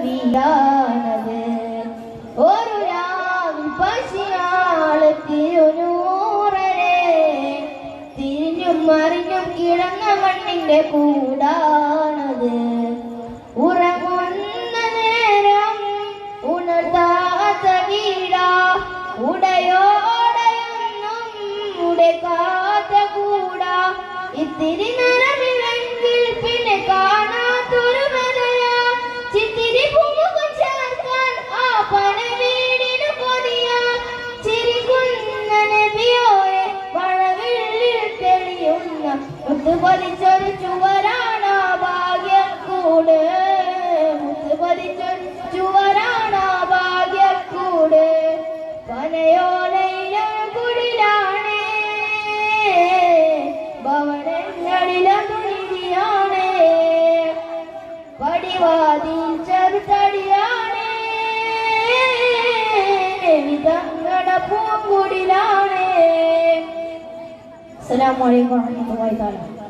വീടാണത് ഒരു രാവിൽ പശിയാൾ തിരുനൂറരെ തിരിഞ്ഞും മറിഞ്ഞും കിടന്ന മണ്ണിന്റെ കൂടാണത്. ഉറങ്ങുന്ന നേരം ഉണർത്താത്ത വീട ഉടയോടയൊന്നും ഉടക്കാത്ത കൂടാ. ഇത്തിരി നിറമില്ലെങ്കിൽ പിന്നെ കാണാത്തൊരു തെളിയുന്ന മുത്തുപതിച്ചൊരു ചുവരാണ ഭാഗ്യക്കൂട്. മുത്തുപതിച്ചൊരു ചുവരാണ ഭാഗ്യക്കൂട്. പനയോലയിലും കുടിലാണേ. ഭവനങ്ങളിലും തുണിയാണ് പടിവാതിൽ ചെറുതടിയാണ്. വിധങ്ങട പൂങ്കുടിലാണ് അസ്സലാമു അലൈക്കും വറഹ്മത്തുള്ളാഹി തആല